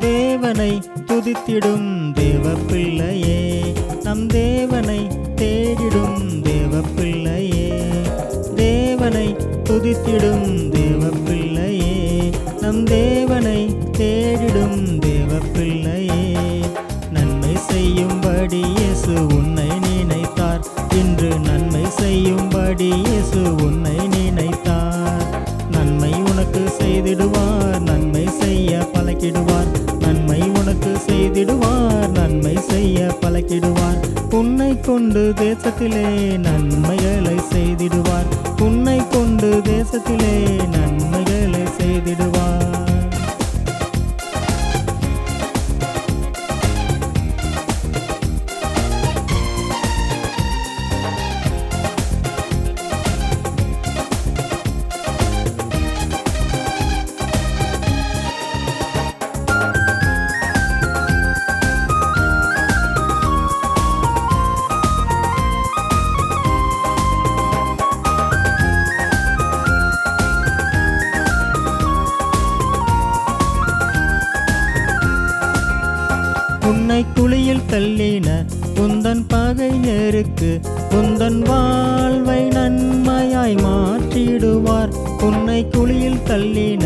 தேவனை துதித்திடும் தேவ பிள்ளையே நம் தேவனை தேடிடும் தேவ பிள்ளையே தேவனை துதித்திடும் தேவ பிள்ளையே நம் தேவனை தேடிடும் தேவ பிள்ளையே நன்மை செய்யும்படி இயேசு உன்னை நினைத்தார். இன்று நன்மை செய்யும்படி இயேசு உன்னை நினைத்தார். நன்மை உனக்கு செய்திடுவார் நன்மை செய்ய பழக்கிடுவார். பழக்கிடுவார் நன்மை செய்ய பழக்கிடுவார். உன்னை கொண்டு தேசத்திலே நன்மைகளை செய்திடுவார். உன்னை கொண்டு தேசத்திலே நன்மைகளை செய்திடுவார். உன்னை குளியில் தள்ளின உந்தன் பகைஞருக்கு உந்தன் வாழ்வை நன்மையாய் மாற்றிடுவார். உன்னை குளியில் தள்ளின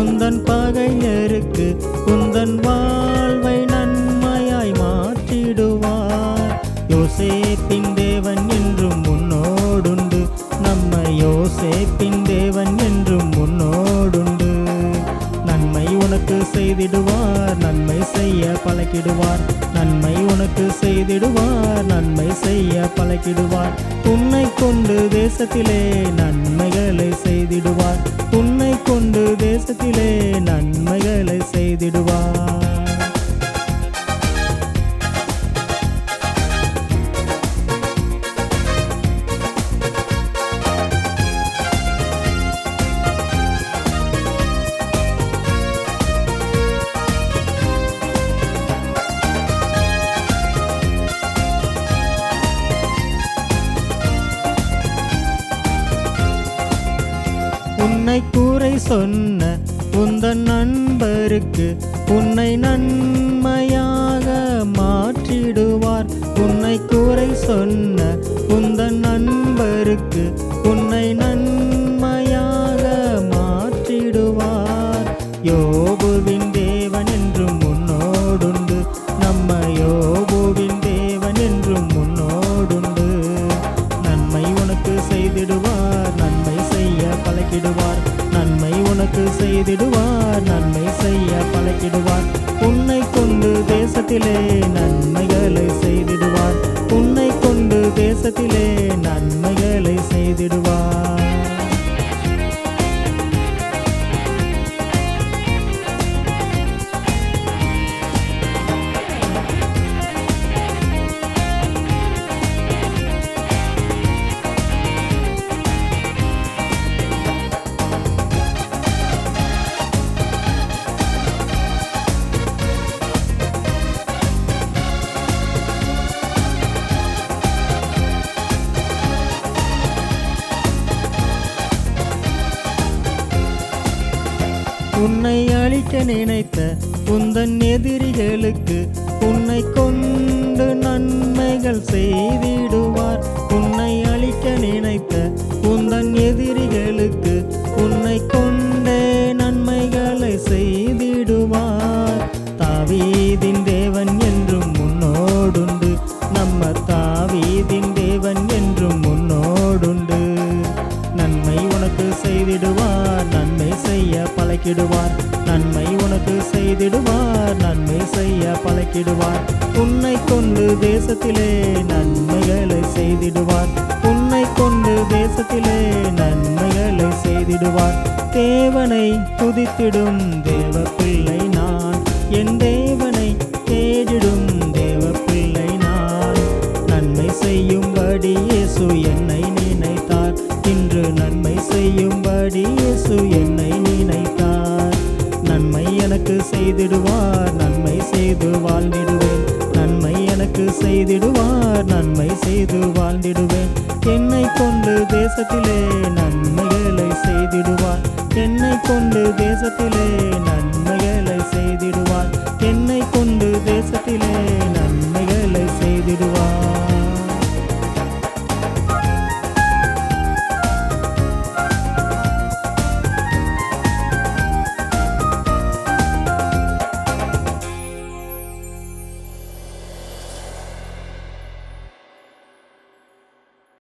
உந்தன் பகைஞருக்கு உந்தன் வாழ்வை நன்மையாய் மாற்றிடுவார். யோசேப்பின் தேவன் என்றும் முன்னோடுண்டு நம்ம யோசேப்பின் தேவன் என்றும் முன்னோடுண்டு நன்மை உனக்கு செய்திடுவார். செய்ய பழக்கிடுவார். நன்மை உனக்கு செய்திடுவார். நன்மை செய்ய பழக்கிடுவார். உன்னை கொண்டு தேசத்திலே நன்மைகளை செய்திடுவார். உன்னை கொண்டு தேசத்திலே நன்மைகளை செய்திடுவார். உன்னை கூரை சொன்ன உந்தன் நண்பருக்கு உன்னை நன்மையாக மாற்றிடுவார். உன்னை கூரை சொன்ன உந்தன் நண்பருக்கு உன் நன்மை செய்திடுவார் நன்மை செய்ய பழக்கிடுவார். உன்னை கொண்டு தேசத்திலே நன்மைகளை செய்து உன்னை அழிக்க நினைத்த உந்தன் எதிரிகளுக்கு உன்னை கொண்டு நன்மைகள் செய்திடுவார். உன்னை அழிக்க நினைத்த உந்தன் எதிரிகளுக்கு உன்னை கொண்டே நன்மைகளை செய்திடுவார். தாவீதின் பழக்கிடுவார். நன்மை உனக்கு செய்திடுவார். நன்மை செய்ய பழக்கிடுவார். உன்னை கொண்டு தேசத்திலே நன்மைகளை செய்திடுவார். உன்னை கொண்டு தேசத்திலே நன்மைகளை செய்திடுவார். தேவனை துதித்திடும் தேவ பிள்ளை நான். என் தேவனை தேடிடும் தேவ பிள்ளை நான். நன்மை செய்யும்படி இயேசு என்னை நினைத்தார். இன்று நன்மை செய்யும்படி இயேசு என்னை நினைத்தார். எனக்கு செய்திடுவார் நன்மை செய்து வாழ்ந்திடுவேன். நன்மை எனக்கு செய்திடுவார் நன்மை செய்து வாழ்ந்திடுவேன். என்னை கொண்டு தேசத்திலே நன்மைகளை செய்திடுவார். என்னை கொண்டு தேசத்திலே